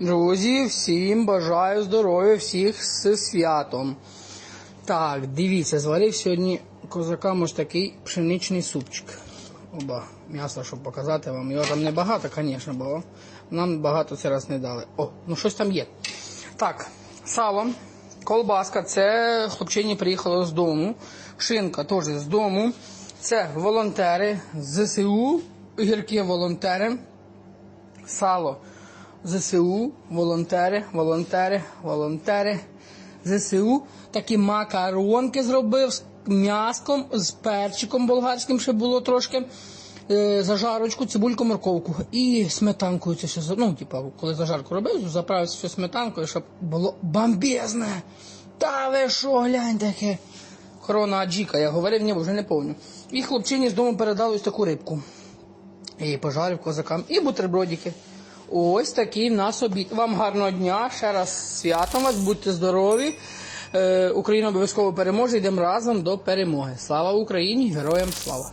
Друзі, всім бажаю здоров'я, всіх з святом. Так, дивіться, зварив сьогодні козакам ось такий пшеничний супчик. Оба, м'ясо, щоб показати вам. Його там небагато, звісно, бо нам багато це раз не дали. О, ну щось там є. Так, сало, колбаска, це хлопчині приїхало з дому. Шинка теж з дому. Це волонтери з ЗСУ, гіркі волонтери. Сало ЗСУ, волонтери, волонтери, волонтери. ЗСУ такі макаронки зробив з м'яском, з перчиком болгарським ще було трошки. е, Зажарочку, цибульку, морковку і сметанкою це все. Ну, типа, коли зажарку робив, заправив все сметанкою, щоб було бомбезне. Та ви що, глянь таке. Корона аджіка, я говорив, ні, вже не повню. І хлопчині з дому передали ось таку рибку. І пожарив козакам, і бутербродики. Ось такий в нас обід. Вам гарного дня, ще раз святом вас, будьте здорові. Е, Україна обов'язково переможе, йдемо разом до перемоги. Слава Україні, героям слава!